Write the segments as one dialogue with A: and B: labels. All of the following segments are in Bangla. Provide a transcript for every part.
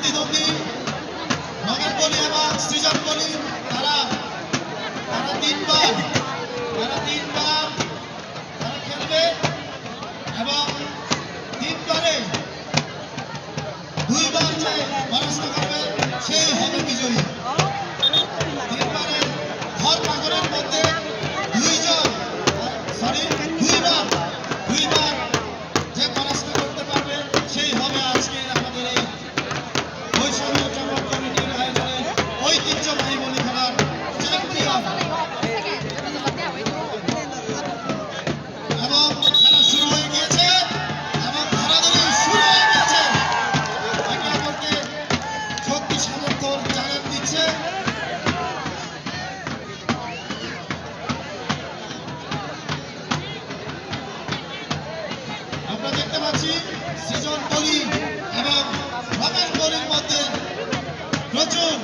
A: प्रतिद्वंदी সৃজন কলি এবং রমেশ কলির মধ্যে প্রচুর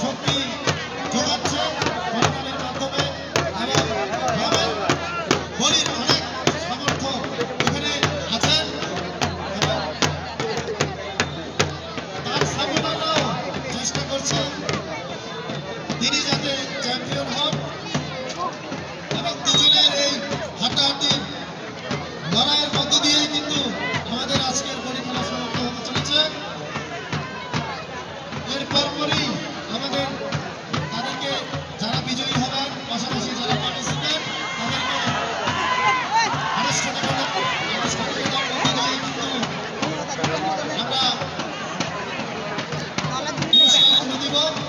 A: সত্যি দিব